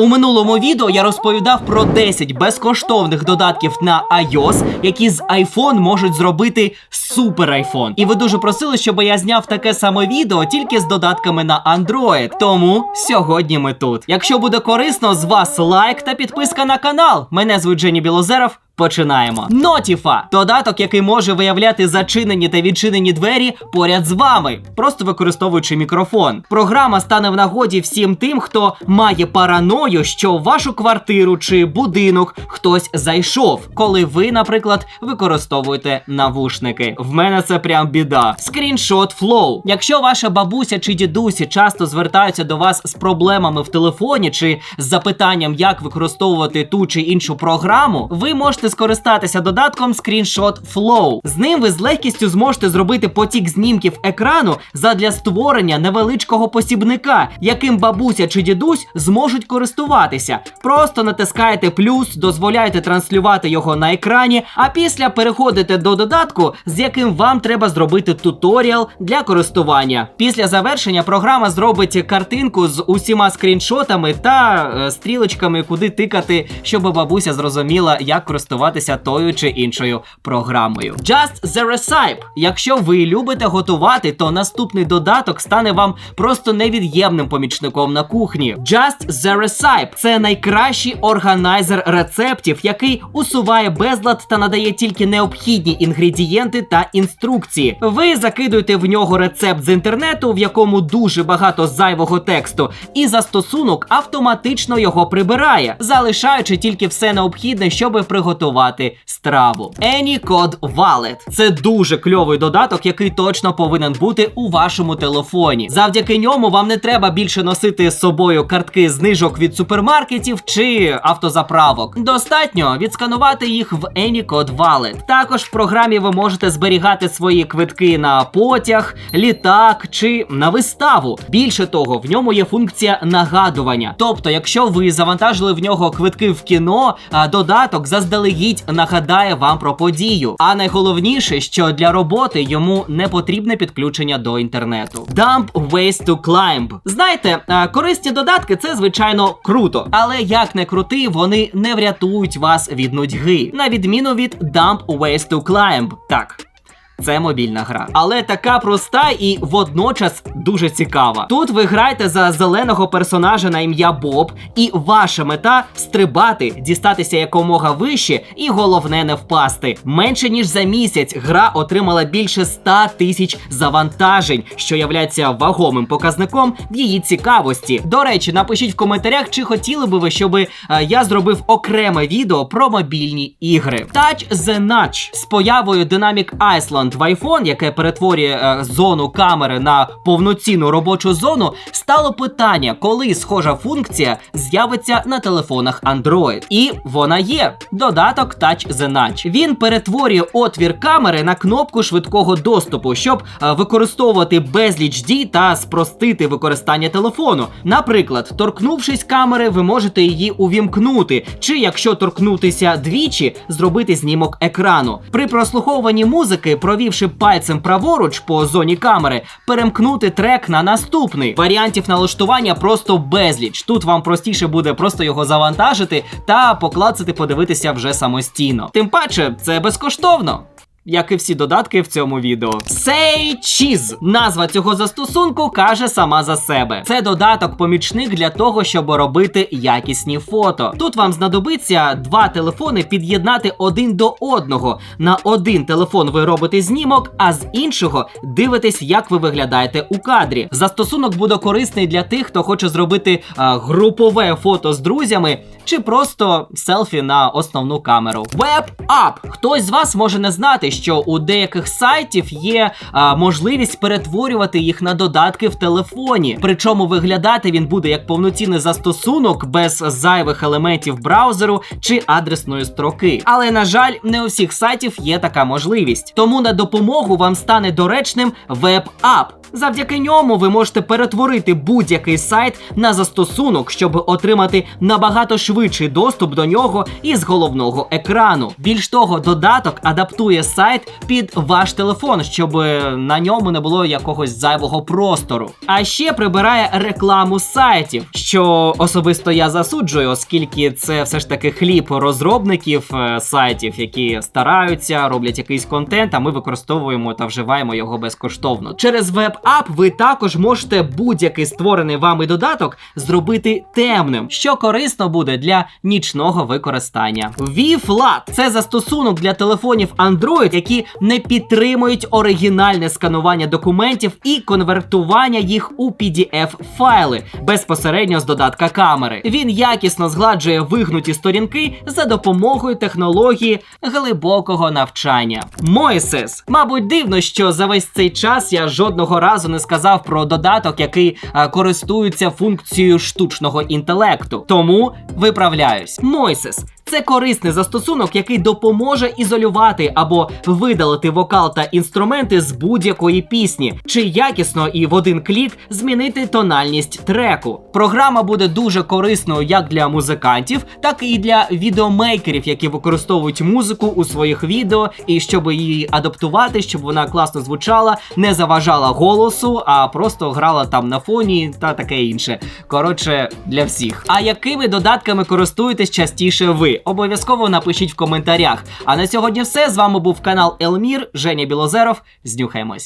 У минулому відео я розповідав про 10 безкоштовних додатків на iOS, які з iPhone можуть зробити супер iPhone. І ви дуже просили, щоб я зняв таке саме відео тільки з додатками на Android. Тому сьогодні ми тут. Якщо буде корисно, з вас лайк та підписка на канал. Мене звуть Жені Білозеров. Починаємо. Нотіфа додаток, який може виявляти зачинені та відчинені двері поряд з вами, просто використовуючи мікрофон. Програма стане в нагоді всім тим, хто має параною, що в вашу квартиру чи будинок хтось зайшов, коли ви, наприклад, використовуєте навушники. В мене це прям біда. Скріншот Flow. Якщо ваша бабуся чи дідусі часто звертаються до вас з проблемами в телефоні чи з запитанням, як використовувати ту чи іншу програму, ви можете скористатися додатком Screenshot Flow. З ним ви з легкістю зможете зробити потік знімків екрану задля створення невеличкого посібника, яким бабуся чи дідусь зможуть користуватися. Просто натискаєте плюс, дозволяєте транслювати його на екрані, а після переходите до додатку, з яким вам треба зробити туторіал для користування. Після завершення програма зробить картинку з усіма скріншотами та е, стрілочками, куди тикати, щоб бабуся зрозуміла, як користуватися тою чи іншою програмою. Just the Recipe. Якщо ви любите готувати, то наступний додаток стане вам просто невід'ємним помічником на кухні. Just the Recipe – це найкращий органайзер рецептів, який усуває безлад та надає тільки необхідні інгредієнти та інструкції. Ви закидуєте в нього рецепт з інтернету, в якому дуже багато зайвого тексту, і застосунок автоматично його прибирає, залишаючи тільки все необхідне, щоб приготувати страву. AnyCode Wallet – це дуже кльовий додаток, який точно повинен бути у вашому телефоні. Завдяки ньому вам не треба більше носити з собою картки знижок від супермаркетів чи автозаправок. Достатньо відсканувати їх в AnyCode Wallet. Також в програмі ви можете зберігати свої квитки на потяг, літак чи на виставу. Більше того, в ньому є функція нагадування. Тобто, якщо ви завантажили в нього квитки в кіно, а додаток заздалегідь нагадає вам про подію. А найголовніше, що для роботи йому не потрібне підключення до інтернету. Dump Ways to Climb. Знаєте, корисні додатки це звичайно круто, але як не крути, вони не врятують вас від нудьги, на відміну від Dump Ways to Climb. Так. Це мобільна гра, але така проста і водночас дуже цікава. Тут ви граєте за зеленого персонажа на ім'я Боб, і ваша мета стрибати, дістатися якомога вище, і головне не впасти. Менше ніж за місяць гра отримала більше 100 тисяч завантажень, що являється вагомим показником в її цікавості. До речі, напишіть в коментарях, чи хотіли би ви, щоб е, я зробив окреме відео про мобільні ігри. Touch the Nudge з появою Dynamic Island в iPhone, яке перетворює е, зону камери на повноцінну робочу зону, стало питання, коли схожа функція з'явиться на телефонах Android. І вона є. Додаток Touch the Nudge. Він перетворює отвір камери на кнопку швидкого доступу, щоб е, використовувати безліч дій та спростити використання телефону. Наприклад, торкнувшись камери, ви можете її увімкнути, чи якщо торкнутися двічі, зробити знімок екрану. При прослуховуванні музики, провівши пальцем праворуч по зоні камери, перемкнути трек на наступний. Варіантів налаштування просто безліч. Тут вам простіше буде просто його завантажити та поклацати, подивитися вже самостійно. Тим паче, це безкоштовно. Як і всі додатки в цьому відео. Say Cheese. Назва цього застосунку каже сама за себе. Це додаток-помічник для того, щоб робити якісні фото. Тут вам знадобиться два телефони під'єднати один до одного. На один телефон ви робите знімок, а з іншого дивитесь, як ви виглядаєте у кадрі. Застосунок буде корисний для тих, хто хоче зробити а, групове фото з друзями чи просто селфі на основну камеру. Web App. Хтось з вас може не знати, що у деяких сайтів є а, можливість перетворювати їх на додатки в телефоні. Причому виглядати він буде як повноцінний застосунок без зайвих елементів браузеру чи адресної строки. Але на жаль, не у всіх сайтів є така можливість. Тому на допомогу вам стане доречним App. Завдяки ньому ви можете перетворити будь-який сайт на застосунок, щоб отримати набагато швидший доступ до нього із головного екрану. Більш того, додаток адаптує сайт під ваш телефон, щоб е, на ньому не було якогось зайвого простору. А ще прибирає рекламу сайтів, що особисто я засуджую, оскільки це все ж таки хліб розробників е, сайтів, які стараються, роблять якийсь контент, а ми використовуємо та вживаємо його безкоштовно. Через веб-ап ви також можете будь-який створений вами додаток зробити темним, що корисно буде для нічного використання. VFLAT – це застосунок для телефонів Android, які не підтримують оригінальне сканування документів і конвертування їх у PDF файли безпосередньо з додатка камери. Він якісно згладжує вигнуті сторінки за допомогою технології глибокого навчання. Moises. Мабуть, дивно, що за весь цей час я жодного разу не сказав про додаток, який а, користується функцією штучного інтелекту. Тому виправляюсь. Moises це корисний застосунок, який допоможе ізолювати або видалити вокал та інструменти з будь-якої пісні, чи якісно і в один клік змінити тональність треку. Програма буде дуже корисною як для музикантів, так і для відеомейкерів, які використовують музику у своїх відео, і щоб її адаптувати, щоб вона класно звучала, не заважала голосу, а просто грала там на фоні та таке інше. Коротше, для всіх. А якими додатками користуєтесь частіше Обов'язково напишіть в коментарях. А на сьогодні все. З вами був канал Елмір, Женя Білозеров. Знюхаємось.